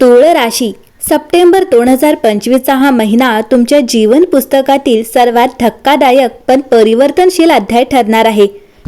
तुळ राशी. सप्टेंबर दोन हजार पंचवीसचा हा महिना तुमच्या जीवन पुस्तकातील सर्वात धक्कादायक पण परिवर्तनशील अध्याय ठरणार आहे.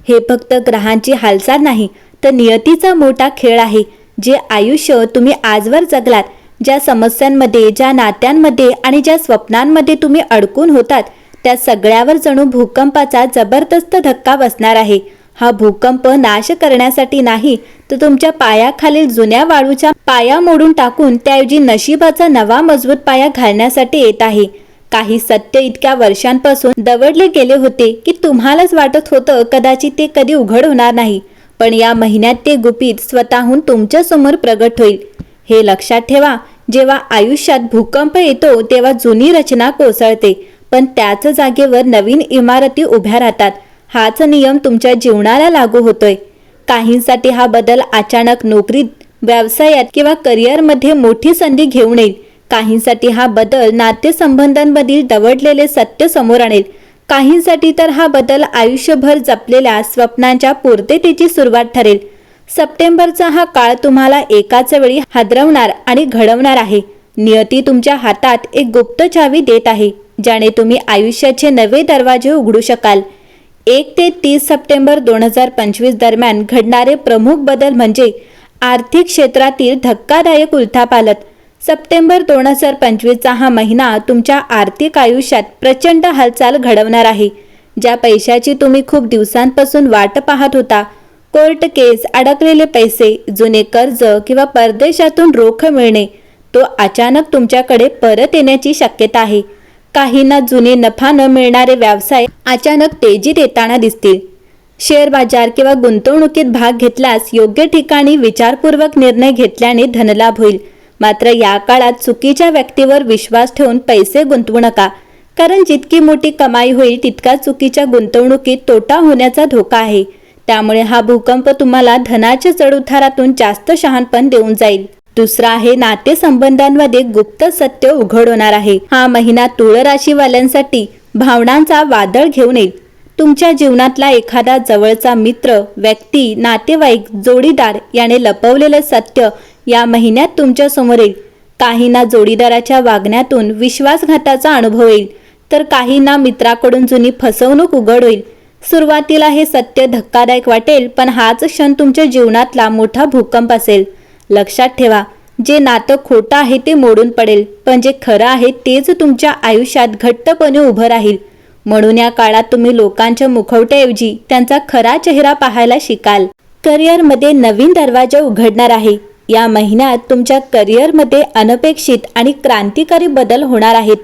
हे फक्त ग्रहांची हालचाल नाही तर नियतीचा मोठा खेळ आहे जे आयुष्य तुम्ही आजवर जगलात. ज्या समस्यांमध्ये ज्या नात्यांमध्ये आणि ज्या स्वप्नांमध्ये तुम्ही अडकून होतात त्या सगळ्यावर जणू भूकंपाचा जबरदस्त धक्का बसणार आहे. हा भूकंप नाश करण्यासाठी नाही तर तुमच्या पायाखालील जुन्या वाळूच्या पाया मोडून टाकून त्याऐवजी नशिबाचा नवा मजबूत पाया घालण्यासाठी येत आहे. काही सत्य इतक्या वर्षांपासून दवडले गेले होते की तुम्हालाच वाटत होतं कदाचित ते कधी उघड होणार नाही पण या महिन्यात ते गुपित स्वतःहून तुमच्यासमोर प्रगट होईल. हे लक्षात ठेवा जेव्हा आयुष्यात भूकंप येतो तेव्हा जुनी रचना कोसळते पण त्याच जागेवर नवीन इमारती उभ्या राहतात. हाच नियम तुमच्या जीवनाला लागू होतोय. काहींसाठी हा बदल अचानक नोकरीत व्यवसायात किंवा करिअरमध्ये मोठी संधी घेऊन येईल. काहींसाठी हा बदल नातेसंबंधांमधील दवडलेले सत्य समोर आणेल. काहींसाठी तर हा बदल आयुष्यभर जपलेल्या स्वप्नांच्या पूर्ततेची सुरुवात ठरेल. सप्टेंबरचा हा काळ तुम्हाला एकाच वेळी हादरवणार आणि घडवणार आहे. नियती तुमच्या हातात एक गुप्त चावी देत आहे ज्याने तुम्ही आयुष्याचे नवे दरवाजे उघडू शकाल. एक ते तीस सप्टेंबर दोन हजार पंचवीस दरम्यान घडणारे प्रमुख बदल म्हणजे आर्थिक क्षेत्रातील धक्कादायक उलथापालत सप्टेंबर दोन हजार पंचवीसचा हा महिना तुमच्या आर्थिक आयुष्यात प्रचंड हालचाल घडवणार आहे. ज्या पैशाची तुम्ही खूप दिवसांपासून वाट पाहत होता कोर्ट केस अडकलेले पैसे जुने कर्ज किंवा परदेशातून रोख मिळणे तो अचानक तुमच्याकडे परत येण्याची शक्यता आहे. काहींना जुने नफा न मिळणारे व्यवसाय अचानक तेजीत येताना दिसतील. शेअर बाजार किंवा गुंतवणुकीत भाग घेतल्यास योग्य ठिकाणी विचारपूर्वक निर्णय घेतल्याने धनलाभ होईल. मात्र या काळात चुकीच्या व्यक्तीवर विश्वास ठेवून पैसे गुंतवू नका. कारण जितकी मोठी कमाई होईल तितका चुकीच्या गुंतवणुकीत तोटा होण्याचा धोका आहे. त्यामुळे हा भूकंप तुम्हाला धनाच्या चढउतारातून जास्त शहाणपण देऊन जाईल. दुसरा आहे नातेसंबंधांमध्ये गुप्त सत्य उघड होणार आहे. हा महिना तुळ राशीवाल्यांसाठी भावनांचा वादळ घेऊन येईल. तुमच्या जीवनातला एखादा जवळचा मित्र व्यक्ती नातेवाईक जोडीदार याने लपवलेलं सत्य या महिन्यात तुमच्यासमोर येईल. काहींना जोडीदाराच्या वागण्यातून विश्वासघाताचा अनुभव येईल तर काहींना मित्राकडून जुनी फसवणूक उघड होईल. सुरुवातीला हे सत्य धक्कादायक वाटेल पण हाच क्षण तुमच्या जीवनातला मोठा भूकंप असेल. लक्षात ठेवा जे नातं खोटं आहे ते मोडून पडेल पण जे खरं आहे तेच तुमच्या आयुष्यात घट्टपणे उभं राहील. म्हणून या काळात तुम्ही लोकांच्या मुखवट्याऐवजी त्यांचा खरा चेहरा पाहायला शिकाल. करिअरमध्ये नवीन दरवाजा उघडणार आहे. या महिन्यात तुमच्या करिअरमध्ये अनपेक्षित आणि क्रांतिकारी बदल होणार आहेत.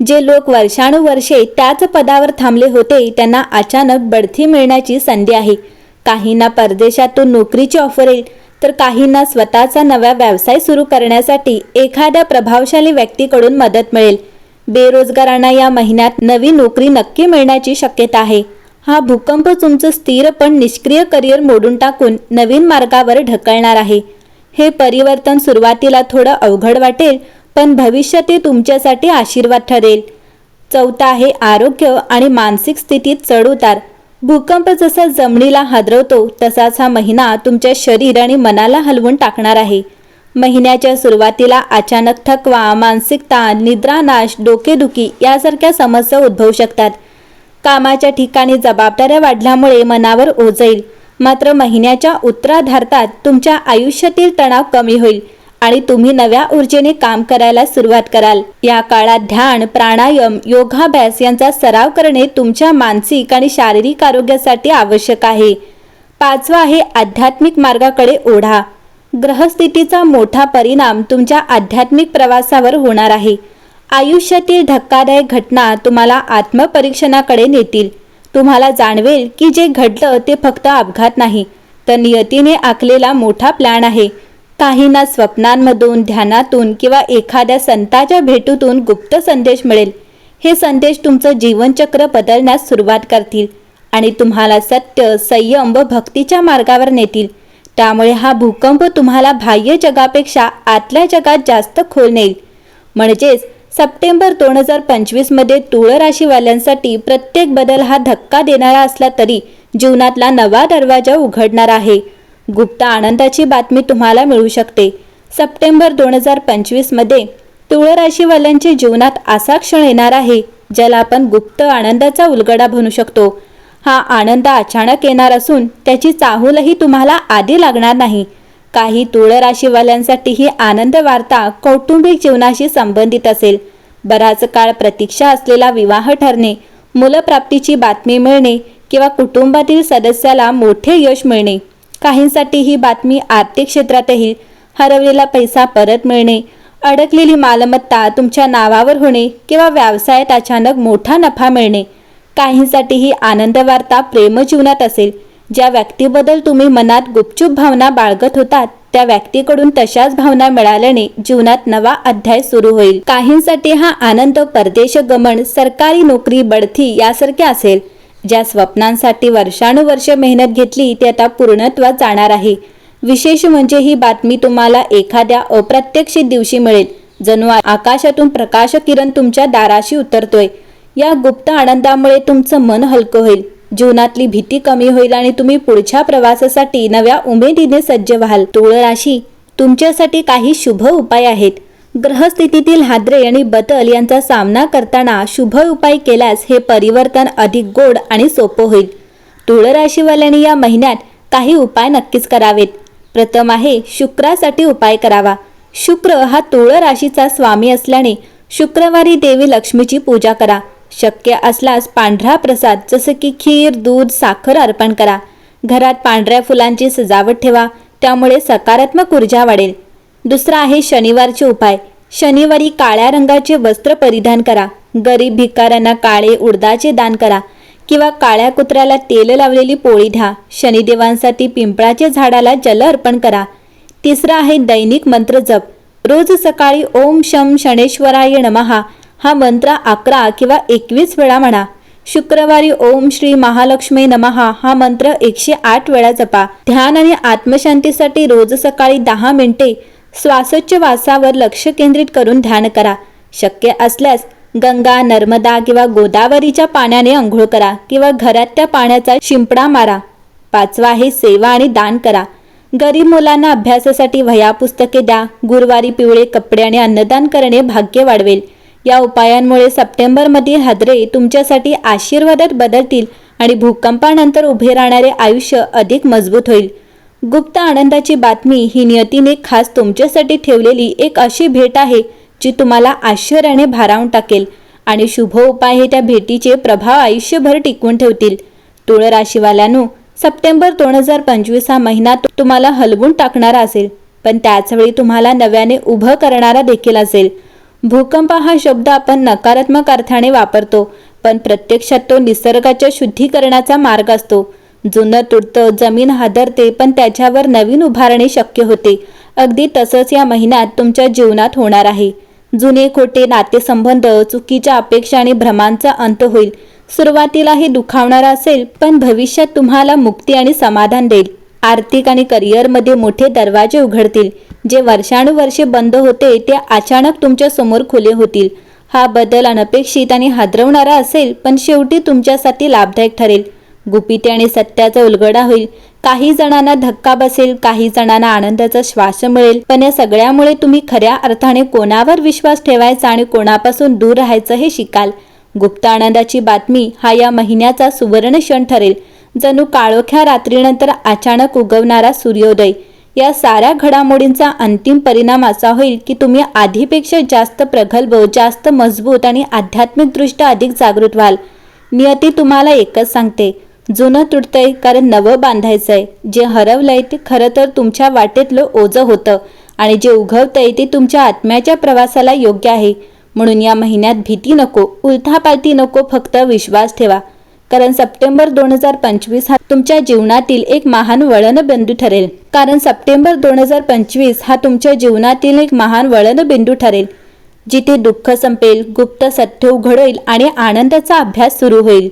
जे लोक वर्षानुवर्षे त्याच पदावर थांबले होते त्यांना अचानक बढती मिळण्याची संधी आहे. काहींना परदेशातून नोकरीची ऑफर येईल तर काहींना स्वतःचा नवा व्यवसाय सुरू करण्यासाठी एखाद्या प्रभावशाली व्यक्तीकडून मदत मिळेल. बेरोजगारांना या महिन्यात नवी नोकरी नक्की मिळण्याची शक्यता आहे. हा भूकंप तुमचं स्थिर पण निष्क्रिय करिअर मोडून टाकून नवीन मार्गावर ढकलणार आहे. हे परिवर्तन सुरुवातीला थोडं अवघड वाटेल पण भविष्य ते तुमच्यासाठी आशीर्वाद ठरेल. चौथा आहे आरोग्य आणि मानसिक स्थितीत चढउतार भूकंप जसा जमिनीला हादरवतो तसाच हा महिना तुमच्या शरीर आणि मनाला हलवून टाकणार आहे. महिन्याच्या सुरुवातीला अचानक थकवा मानसिक ताण निद्रानाश डोकेदुखी यासारख्या समस्या उद्भवू शकतात. कामाच्या ठिकाणी जबाबदाऱ्या वाढल्यामुळे मनावर ओझ येईल. मात्र महिन्याच्या उत्तराधार्तात तुमच्या आयुष्यातील तणाव कमी होईल. आणि तुम्ही नव्या ऊर्जेने काम करायला सुरुवात कराल. या काळात ध्यान प्राणायाम योगाभ्यास यांचा सराव करणे तुमच्या मानसिक आणि शारीरिक आरोग्यासाठी आवश्यक आहे. पाचवा आहे आध्यात्मिक मार्गाकडे ओढा. ग्रहस्थितीचा मोठा परिणाम तुमच्या आध्यात्मिक प्रवासावर होणार आहे. आयुष्यातील धक्कादायक घटना तुम्हाला आत्मपरीक्षणाकडे नेतील. तुम्हाला जाणवेल की जे घडलं ते फक्त अपघात नाही तर नियतीने आखलेला मोठा प्लॅन आहे. काहींना स्वप्नांमधून ध्यानातून किंवा एखाद्या संताच्या भेटूतून गुप्त संदेश मिळेल. हे संदेश तुमचं जीवनचक्र बदलण्यास सुरुवात करतील आणि तुम्हाला सत्य संयम व भक्तीच्या मार्गावर नेतील. त्यामुळे हा भूकंप तुम्हाला बाह्य जगापेक्षा आतल्या जगात जास्त खोल नेईल. म्हणजेच सप्टेंबर दोन हजार पंचवीसमध्ये तुळ राशीवाल्यांसाठी प्रत्येक बदल हा धक्का देणारा असला तरी जीवनातला नवा दरवाजा उघडणार आहे. गुप्त आनंदाची बातमी तुम्हाला मिळू शकते. सप्टेंबर दोन हजार पंचवीसमध्ये तुळ राशीवाल्यांच्या जीवनात असा क्षण येणार आहे ज्याला आपण गुप्त आनंदाचा उलगडा बनू शकतो. हा आनंद अचानक येणार असून त्याची चाहूलही तुम्हाला आधी लागणार नाही. काही तुळ राशीवाल्यांसाठी ही आनंद वार्ता कौटुंबिक जीवनाशी संबंधित असेल. बराच काळ प्रतीक्षा असलेला विवाह ठरणे मुलप्राप्तीची बातमी मिळणे किंवा कुटुंबातील सदस्याला मोठे यश मिळणे. काहींसाठी ही बातमी आर्थिक क्षेत्रातही हरवलेला पैसा परत मिळणे अडकलेली मालमत्ता तुमच्या नावावर होणे किंवा व्यवसायात अचानक मोठा नफा मिळणे काहींसाठी ही आनंद वार्ता प्रेमजीवनात असेल. ज्या व्यक्तीबद्दल तुम्ही मनात गुपचूप भावना बाळगत होतात त्या व्यक्तीकडून तशाच भावना मिळाल्याने जीवनात नवा अध्याय सुरू होईल. काहींसाठी हा आनंद परदेश गमन सरकारी नोकरी बढती यासारखे असेल. ज्या स्वप्नांसाठी वर्षानुवर्ष मेहनत घेतली ती आता पूर्णत्वात जाणार आहे. विशेष म्हणजे ही बातमी तुम्हाला एखाद्या अप्रत्यक्षित दिवशी मिळेल. जणू आकाशातून प्रकाश किरण तुमच्या दाराशी उतरतोय. या गुप्त आनंदामुळे तुमचं मन हलकं होईल. जीवनातली भीती कमी होईल आणि तुम्ही पुढच्या प्रवासासाठी नव्या उमेदीने सज्ज व्हाल. तुळ राशी तुमच्यासाठी काही शुभ उपाय आहेत. ग्रहस्थितीतील हादरे आणि बदल यांचा सामना करताना शुभ उपाय केल्यास हे परिवर्तन अधिक गोड आणि सोपं होईल. तुळ राशीवाल्यांनी या महिन्यात काही उपाय नक्कीच करावेत. प्रथम आहे शुक्रासाठी उपाय करावा. शुक्र हा तुळ राशीचा स्वामी असल्याने शुक्रवारी देवी लक्ष्मीची पूजा करा. शक्य असल्यास पांढरा प्रसाद जसं की खीर दूध साखर अर्पण करा. घरात पांढऱ्या फुलांची सजावट ठेवा. त्यामुळे सकारात्मक ऊर्जा वाढेल. दुसरा आहे शनिवारचे उपाय. शनिवारी काळ्या रंगाचे वस्त्र परिधान करा. गरीब भिकाऱ्यांना काळे उडदाचे दान करा. किंवा काळ्या कुत्र्याला तेल लावलेली पोळी द्या शनिदेवांसाठी पिंपळाच्या झाडाला जल अर्पण करा. तिसरा आहे दैनिक मंत्र जप. रोज सकाळी ओम शम शनेश्वराय नमहा. हा मंत्र अकरा किंवा एकवीस वेळा म्हणा. शुक्रवारी ओम श्री महालक्ष्मी नमहा. हा मंत्र एकशे आठ वेळा जपा. ध्यान आणि आत्मशांतीसाठी रोज सकाळी दहा मिनिटे श्वासोच्छवासावर लक्ष केंद्रित करून ध्यान करा. शक्य असल्यास गंगा नर्मदा किंवा गोदावरीच्या पाण्याने अंघोळ करा किंवा घरात त्या पाण्याचा शिंपडा मारा. पाचवा आहे सेवा आणि दान करा. गरीब मुलांना अभ्यासासाठी वह्या पुस्तके द्या. गुरुवारी पिवळे कपडे आणि अन्नदान करणे भाग्य वाढवेल. या उपायांमुळे सप्टेंबरमधील हादरे तुमच्यासाठी आशीर्वादात बदलतील आणि भूकंपानंतर उभे राहणारे आयुष्य अधिक मजबूत होईल. गुप्त आनंदाची बातमी ही नियतीने खास तुमच्यासाठी ठेवलेली एक अशी भेट आहे जी तुम्हाला आश्चर्याने भारावून टाकेल. आणि शुभ उपाय हे त्या भेटीचे प्रभाव आयुष्यभर टिकवून ठेवतील. तुळ राशीवाल्यानो सप्टेंबर दोन हजार पंचवीस हा महिना तुम्हाला हलवून टाकणारा असेल पण त्याचवेळी तुम्हाला नव्याने उभं करणारा देखील असेल. भूकंप हा शब्द आपण नकारात्मक अर्थाने वापरतो पण प्रत्यक्षात तो निसर्गाच्या शुद्धीकरणाचा मार्ग असतो. जुनं तुटतं जमीन हादरते पण त्याच्यावर नवीन उभारणे शक्य होते. अगदी तसंच या महिन्यात तुमच्या जीवनात होणार आहे. जुने खोटे नातेसंबंध चुकीच्या अपेक्षा आणि भ्रमांचा अंत होईल. सुरुवातीला हे दुखावणारा असेल पण भविष्यात तुम्हाला मुक्ती आणि समाधान देईल. आर्थिक आणि करिअरमध्ये मोठे दरवाजे उघडतील. जे वर्षानुवर्षे बंद होते ते अचानक तुमच्यासमोर खुले होतील. हा बदल अनपेक्षित आणि हादरवणारा असेल पण शेवटी तुमच्यासाठी लाभदायक ठरेल. गुपिते आणि सत्याचा उलगडा होईल. काही जणांना धक्का बसेल काही जणांना आनंदाचा श्वास मिळेल. पण या सगळ्यामुळे तुम्ही खऱ्या अर्थाने कोणावर विश्वास ठेवायचा आणि कोणापासून दूर राहायचं हे शिकाल. गुप्त आनंदाची बातमी हा या महिन्याचा सुवर्ण क्षण ठरेल. जणू काळोख्या रात्रीनंतर अचानक उगवणारा सूर्योदय. या साऱ्या घडामोडींचा अंतिम परिणाम असा होईल की तुम्ही आधीपेक्षा जास्त प्रगल्भ जास्त मजबूत आणि आध्यात्मिकदृष्ट्या अधिक जागृत व्हाल. नियती तुम्हाला एकच सांगते. जुनं तुटतंय कारण नवं बांधायचंय. जे हरवलंय ते खरं तर तुमच्या वाटेतलं ओझं होतं आणि जे उघवतंय ते तुमच्या आत्म्याच्या प्रवासाला योग्य आहे. म्हणून या महिन्यात भीती नको उलथापालथी नको फक्त विश्वास ठेवा. कारण सप्टेंबर दोन हजार पंचवीस हा तुमच्या जीवनातील एक महान वळणबिंदू ठरेल. कारण सप्टेंबर दोन हजार पंचवीस हा तुमच्या जीवनातील एक महान वळणबिंदू ठरेल. जिथे दुःख संपेल गुप्त सत्य उघडेल आणि आनंदाचा अभ्यास सुरू होईल.